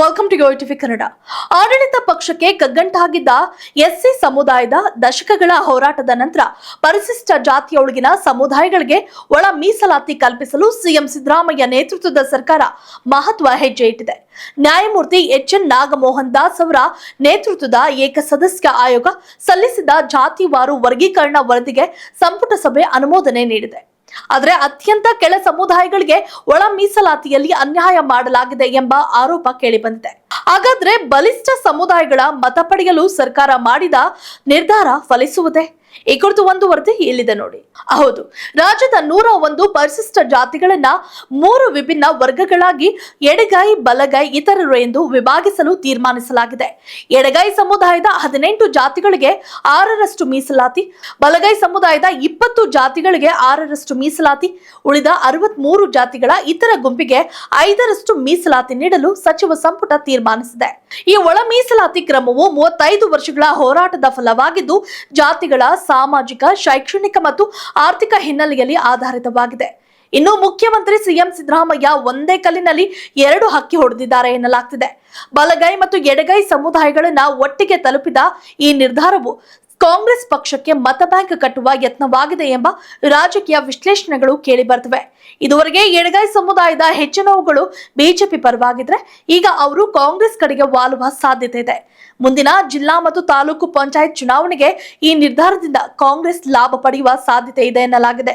Welcome to Yo TV Kannada ಆಡಳಿತ ಪಕ್ಷಕ್ಕೆ ಕಗ್ಗಂಟಾಗಿದ್ದ SC ಸಮುದಾಯದ ದಶಕಗಳ ಹೋರಾಟದ ನಂತರ ಪರಿಶಿಷ್ಟ ಜಾತಿಯೊಳಗಿನ ಸಮುದಾಯಗಳಿಗೆ ಒಳ ಮೀಸಲಾತಿ ಕಲ್ಪಿಸಲು ಸಿಎಂ ಸಿದ್ದರಾಮಯ್ಯ ನೇತೃತ್ವದ ಸರ್ಕಾರ ಮಹತ್ವ ಹೆಜ್ಜೆ ಇಟ್ಟಿದೆ. ನ್ಯಾಯಮೂರ್ತಿ ಎಚ್ ಎನ್ ನಾಗಮೋಹನ್ ದಾಸ್ ಅವರ ನೇತೃತ್ವದ ಏಕಸದಸ್ಯ ಆಯೋಗ ಸಲ್ಲಿಸಿದ ಜಾತಿವಾರು ವರ್ಗೀಕರಣ ವರದಿಗೆ ಸಂಪುಟ ಸಭೆ ಅನುಮೋದನೆ ನೀಡಿದೆ. ಆದರೆ ಅತ್ಯಂತ ಕೆಳ ಸಮುದಾಯಗಳಿಗೆ ಒಳ ಮೀಸಲಾತಿಯಲ್ಲಿ ಅನ್ಯಾಯ ಮಾಡಲಾಗಿದೆ ಎಂಬ ಆರೋಪ ಕೇಳಿಬಂದಿದೆ ಹಾಗಾದ್ರೆ ಬಲಿಷ್ಠ ಸಮುದಾಯಗಳ ಮತ ಪಡೆಯಲು ಸರ್ಕಾರ ಮಾಡಿದ ನಿರ್ಧಾರ ಫಲಿಸುವುದೇ? ಈ ಕುರಿತು ಒಂದು ವರದಿ ಇಲ್ಲಿದೆ ನೋಡಿ. ಹೌದು, ರಾಜ್ಯದ ನೂರ ಒಂದು ಪರಿಶಿಷ್ಟ ಜಾತಿಗಳನ್ನ ಮೂರು ವಿಭಿನ್ನ ವರ್ಗಗಳಾಗಿ ಎಡಗೈ, ಬಲಗೈ ಇತರರು ಎಂದು ವಿಭಾಗಿಸಲು ತೀರ್ಮಾನಿಸಲಾಗಿದೆ. ಎಡಗೈ ಸಮುದಾಯದ ಹದಿನೆಂಟು ಜಾತಿಗಳಿಗೆ ಆರರಷ್ಟು ಮೀಸಲಾತಿ, ಬಲಗೈ ಸಮುದಾಯದ ಇಪ್ಪತ್ತು ಜಾತಿಗಳಿಗೆ ಆರರಷ್ಟು ಮೀಸಲಾತಿ, ಉಳಿದ ಅರವತ್ಮೂರು ಜಾತಿಗಳ ಇತರ ಗುಂಪಿಗೆ ಐದರಷ್ಟು ಮೀಸಲಾತಿ ನೀಡಲು ಸಚಿವ ಸಂಪುಟ ತೀರ್ಮಾನಿಸಿದೆ. ಈ ಒಳ ಮೀಸಲಾತಿ ಕ್ರಮವು ಮೂವತ್ತೈದು ವರ್ಷಗಳ ಹೋರಾಟದ ಫಲವಾಗಿದ್ದು, ಜಾತಿಗಳ ಸಾಮಾಜಿಕ, ಶೈಕ್ಷಣಿಕ ಮತ್ತು ಆರ್ಥಿಕ ಹಿನ್ನೆಲೆಯಲ್ಲಿ ಆಧಾರಿತವಾಗಿದೆ. ಇನ್ನು ಮುಖ್ಯಮಂತ್ರಿ ಸಿಎಂ ಸಿದ್ದರಾಮಯ್ಯ ಒಂದೇ ಕಲ್ಲಿನಲ್ಲಿ ಎರಡು ಹಕ್ಕಿ ಹೊಡೆದಿದ್ದಾರೆ ಎನ್ನಲಾಗ್ತಿದೆ. ಬಲಗೈ ಮತ್ತು ಎಡಗೈ ಸಮುದಾಯಗಳನ್ನ ಒಟ್ಟಿಗೆ ತಲುಪಿದ ಈ ನಿರ್ಧಾರವು ಕಾಂಗ್ರೆಸ್ ಪಕ್ಷಕ್ಕೆ ಮತ ಬ್ಯಾಂಕ್ ಕಟ್ಟುವ ಯತ್ನವಾಗಿದೆ ಎಂಬ ರಾಜಕೀಯ ವಿಶ್ಲೇಷಣೆಗಳು ಕೇಳಿ ಬರ್ತವೆ ಇದುವರೆಗೆ ಎಡಗೈ ಸಮುದಾಯದ ಹೆಚ್ಚಿನವುಗಳು ಬಿಜೆಪಿ ಪರವಾಗಿದ್ರೆ ಈಗ ಅವರು ಕಾಂಗ್ರೆಸ್ ಕಡೆಗೆ ವಾಲುವ ಸಾಧ್ಯತೆ ಇದೆ. ಮುಂದಿನ ಜಿಲ್ಲಾ ಮತ್ತು ತಾಲೂಕು ಪಂಚಾಯತ್ ಚುನಾವಣೆಗೆ ಈ ನಿರ್ಧಾರದಿಂದ ಕಾಂಗ್ರೆಸ್ ಲಾಭ ಪಡೆಯುವ ಸಾಧ್ಯತೆ ಇದೆ ಎನ್ನಲಾಗಿದೆ.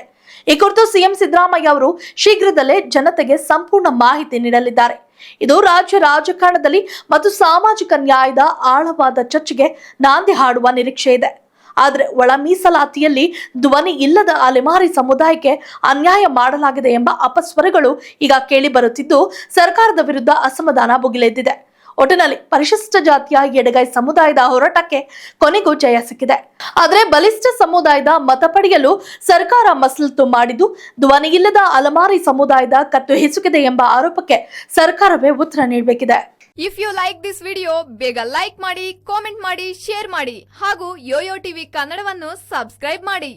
ಈ ಕುರಿತು ಸಿಎಂ ಸಿದ್ದರಾಮಯ್ಯ ಅವರು ಶೀಘ್ರದಲ್ಲೇ ಜನತೆಗೆ ಸಂಪೂರ್ಣ ಮಾಹಿತಿ ನೀಡಲಿದ್ದಾರೆ. ಇದು ರಾಜ್ಯ ರಾಜಕಾರಣದಲ್ಲಿ ಮತ್ತು ಸಾಮಾಜಿಕ ನ್ಯಾಯದ ಆಳವಾದ ಚರ್ಚೆಗೆ ನಾಂದಿ ಹಾಡುವ ನಿರೀಕ್ಷೆ ಇದೆ. ಆದರೆ ಒಳ ಮೀಸಲಾತಿಯಲ್ಲಿ ಧ್ವನಿ ಇಲ್ಲದ ಅಲೆಮಾರಿ ಸಮುದಾಯಕ್ಕೆ ಅನ್ಯಾಯ ಮಾಡಲಾಗಿದೆ ಎಂಬ ಅಪಸ್ವರಗಳು ಈಗ ಕೇಳಿ ಬರುತ್ತಿದ್ದು, ಸರ್ಕಾರದ ವಿರುದ್ಧ ಅಸಮಾಧಾನ ಭುಗಿಲೆದ್ದಿದೆ. ಒಟ್ಟಿನಲ್ಲಿ ಪರಿಶಿಷ್ಟ ಜಾತಿಯ ಎಡಗೈ ಸಮುದಾಯದ ಹೋರಾಟಕ್ಕೆ ಕೊನೆಗೂ ಜಯ ಸಿಕ್ಕಿದೆ. ಆದರೆ ಬಲಿಷ್ಠ ಸಮುದಾಯದ ಮತ ಪಡೆಯಲು ಸರ್ಕಾರ ಮಸಲತ್ತು ಮಾಡಿದ್ದು ಧ್ವನಿಯಿಲ್ಲದ ಅಲಮಾರಿ ಸಮುದಾಯದ ಕತ್ತು ಹಿಸುಕಿದೆ ಎಂಬ ಆರೋಪಕ್ಕೆ ಸರ್ಕಾರವೇ ಉತ್ತರ ನೀಡಬೇಕಿದೆ. If you like this video ಬೇಗ ಲೈಕ್ ಮಾಡಿ ಕಾಮೆಂಟ್ ಮಾಡಿ ಶೇರ್ ಮಾಡಿ ಹಾಗೂ ಯೋಯೋ ಟಿವಿ ಕನ್ನಡವನ್ನು ಸಬ್ಸ್ಕ್ರೈಬ್ ಮಾಡಿ.